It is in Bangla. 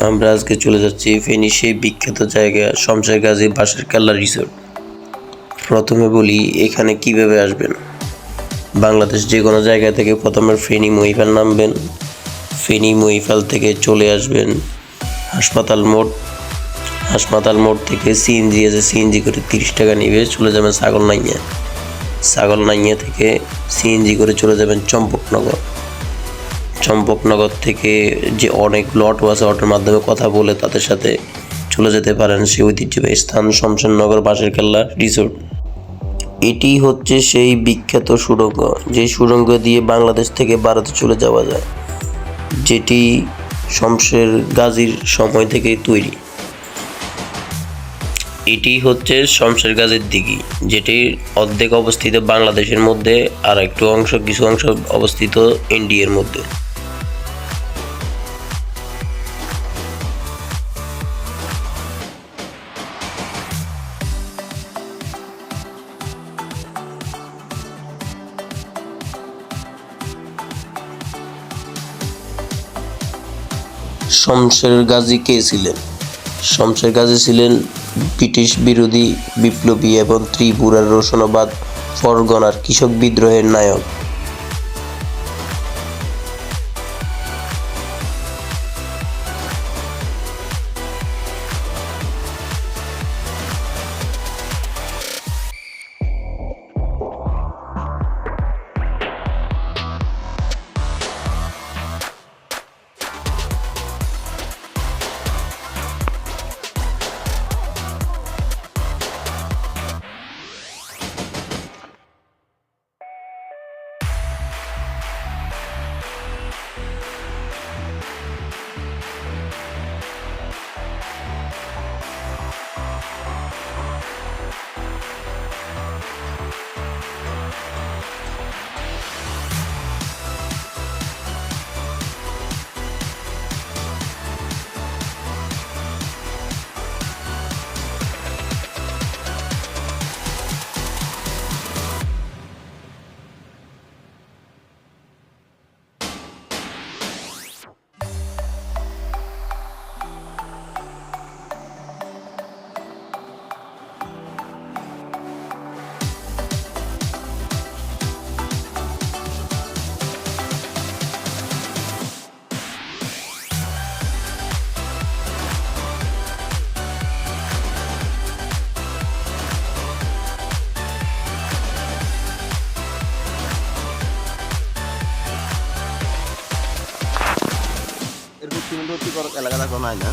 আমরা আজকে চলে যাচ্ছি ফেনী সেই বিখ্যাত জায়গা শমশের গাজী বাঁশের কেল্লা রিসোর্ট প্রথমে বলি, এখানে কীভাবে আসবেন? বাংলাদেশ যে কোনো জায়গা থেকে প্রথমে ফেনী মহিফাল নামবেন। ফেনী মহিফাল থেকে চলে আসবেন হাসপাতাল মোড়। হাসপাতাল মোড় থেকে সিএনজি আছে, সিএনজি করে তিরিশ টাকা নিবে, চলে যাবেন ছাগল নাইয়া ছাগল নাইয়া থেকে সিএনজি করে চলে যাবেন চম্পকনগর। চম্পকনগর থেকে যে অনেকগুলো অটো আছে অটোর মাধ্যমে কথা বলে তাদের সাথে চলে যেতে পারেন সেই ঐতিহ্যবাহী স্থান শমশেরনগর বাঁশের কেল্লা রিসোর্ট এটি হচ্ছে সেই বিখ্যাত সুড়ঙ্গ যে সুড়ঙ্গ দিয়ে বাংলাদেশ থেকে ভারতে চলে যাওয়া যায়, যেটি শমশের গাজীর সময় থেকেই তৈরি। এটি হচ্ছে শমশের গাজীর দিঘি যেটির অর্ধেক অবস্থিত বাংলাদেশের মধ্যে আর একটু অংশ, কিছু অংশ অবস্থিত ইন্ডিয়ার মধ্যে। শমশের গাজী কে ছিলেন? শমশের গাজী ছিলেন ব্রিটিশ বিরোধী বিপ্লবী এবং ত্রিপুরার রোশনাবাদ পরগনার কৃষক বিদ্রোহের নায়ক। এরকম এলাকাটা থাকলে নাই না।